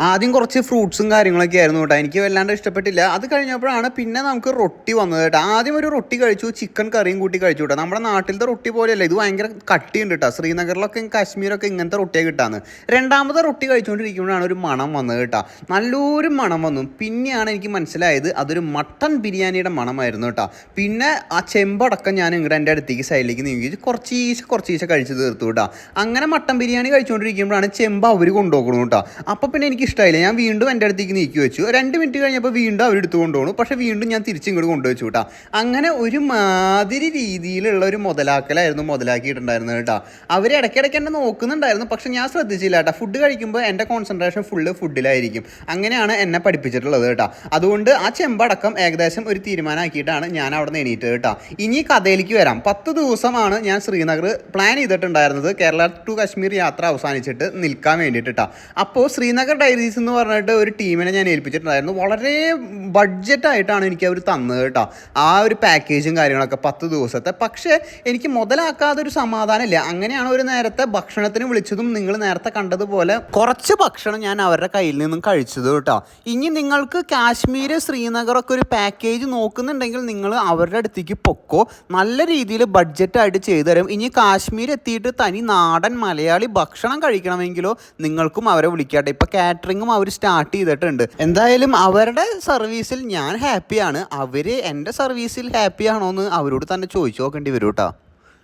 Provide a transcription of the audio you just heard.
ആദ്യം കുറച്ച് ഫ്രൂട്ട്സും കാര്യങ്ങളൊക്കെ ആയിരുന്നു കേട്ടോ. എനിക്ക് വല്ലാണ്ട് ഇഷ്ടപ്പെട്ടില്ല. അത് കഴിഞ്ഞപ്പോഴാണ് പിന്നെ നമുക്ക് റൊട്ടി വന്നത് കേട്ടോ. ആദ്യം ഒരു റൊട്ടി കഴിച്ചു ചിക്കൻ കറിയും കൂട്ടി കഴിച്ചു കേട്ടോ. നമ്മുടെ നാട്ടിലത്തെ റൊട്ടി പോലെയല്ല. ഇത് ഭയങ്കര കട്ടിയുണ്ട് കേട്ടോ. ശ്രീനഗറിലൊക്കെ കാശ്മീരൊക്കെ ഇങ്ങനത്തെ റൊട്ടിയെ കിട്ടാന്ന്. രണ്ടാമത്തെ റൊട്ടി കഴിച്ചുകൊണ്ടിരിക്കുമ്പോഴാണ് ഒരു മണം വന്നത് കേട്ടോ. നല്ലൊരു മണം വന്നു. പിന്നെയാണ് എനിക്ക് മനസ്സിലായത് അതൊരു മട്ടൺ ബിരിയാണിയുടെ മണമായിരുന്നു കേട്ടോ. പിന്നെ ആ ചെമ്പടക്കം ഞാൻ ഇങ്ങോട്ട് എന്റെ അടുത്തേക്ക് സൈഡിലേക്ക് നീങ്ങി കുറച്ചീശെ കുറച്ചീശെ കഴിച്ച് തീർത്തു കേട്ടോ. അങ്ങനെ മട്ടൺ ബിരിയാണി കഴിച്ചുകൊണ്ടിരിക്കുമ്പോഴാണ് ചെമ്പ് അവർ കൊണ്ടുപോകണം കേട്ടോ. അപ്പോൾ പിന്നെ എനിക്ക് ഇഷ്ടമായില്ല ഞാൻ വീണ്ടും എന്റെ അടുത്തേക്ക് നീക്കി വെച്ചു. രണ്ട് മിനിറ്റ് കഴിഞ്ഞപ്പോൾ വീണ്ടും അവർ എടുത്തു കൊണ്ടുപോകണു പക്ഷേ വീണ്ടും ഞാൻ തിരിച്ചും ഇങ്ങോട്ട് കൊണ്ടുവച്ചു കേട്ടോ. അങ്ങനെ ഒരു മാതിരി രീതിയിലുള്ള ഒരു മുതലാക്കലായിരുന്നു മുതലാക്കിയിട്ടുണ്ടായിരുന്നത് കേട്ടോ. അവർ ഇടയ്ക്കിടയ്ക്ക് എന്നെ നോക്കുന്നുണ്ടായിരുന്നു. പക്ഷെ ഞാൻ ശ്രദ്ധിച്ചില്ല കേട്ടോ. ഫുഡ് കഴിക്കുമ്പോൾ എന്റെ കോൺസെൻട്രേഷൻ ഫുള്ള് ഫുഡിലായിരിക്കും അങ്ങനെയാണ് എന്നെ പഠിപ്പിച്ചിട്ടുള്ളത് കേട്ടോ. അതുകൊണ്ട് ആ ചെമ്പടക്കം ഏകദേശം ഒരു തീരുമാനമാക്കിയിട്ടാണ് ഞാൻ അവിടെ നിന്ന് എണീറ്റ് കേട്ടോ. ഇനി കഥയിലേക്ക് വരാം. പത്ത് ദിവസമാണ് ഞാൻ ശ്രീനഗർ പ്ലാൻ ചെയ്തിട്ടുണ്ടായിരുന്നത്. കേരള ടു കാശ്മീർ യാത്ര അവസാനിച്ചിട്ട് നിൽക്കാൻ വേണ്ടിയിട്ട് കേട്ടോ. അപ്പോൾ ശ്രീനഗർ ഡയറീസ് എന്ന് പറഞ്ഞിട്ട് ഒരു ടീമിനെ ഞാൻ ഏൽപ്പിച്ചിട്ടുണ്ടായിരുന്നു. വളരെ ബഡ്ജറ്റായിട്ടാണ് എനിക്ക് അവർ തന്നത് കേട്ടോ ആ ഒരു പാക്കേജും കാര്യങ്ങളൊക്കെ പത്ത് ദിവസത്തെ. പക്ഷേ എനിക്ക് മുതലാക്കാതെ ഒരു സമാധാനമില്ല അങ്ങനെയാണ് ഒരു നേരത്തെ ഭക്ഷണത്തിന് വിളിച്ചതും നിങ്ങൾ നേരത്തെ കണ്ടതുപോലെ കുറച്ച് ഭക്ഷണം ഞാൻ അവരുടെ കയ്യിൽ നിന്നും കഴിച്ചത് കേട്ടോ ഇനി നിങ്ങൾക്ക് കാശ്മീർ ശ്രീനഗറൊക്കെ ഒരു പാക്കേജ് നോക്കുന്നുണ്ടെങ്കിൽ നിങ്ങൾ അവരുടെ അടുത്തേക്ക് പൊക്കോ. നല്ല രീതിയിൽ ബഡ്ജറ്റായിട്ട് ചെയ്തു തരും. ഇനി കാശ്മീർ എത്തിയിട്ട് തനി നാടൻ മലയാളി ഭക്ഷണം കഴിക്കണമെങ്കിലോ നിങ്ങൾക്കും അവരെ വിളിക്കട്ടെ. ഇപ്പൊ കാറ്ററിങ്ങും അവർ സ്റ്റാർട്ട് ചെയ്തിട്ടുണ്ട്. എന്തായാലും അവരുടെ സർവീസിൽ ഞാൻ ഹാപ്പിയാണ്. അവർ എന്റെ സർവീസിൽ ഹാപ്പി ആണോ എന്ന് അവരോട് തന്നെ ചോദിച്ചു നോക്കേണ്ടി വരും കേട്ടോ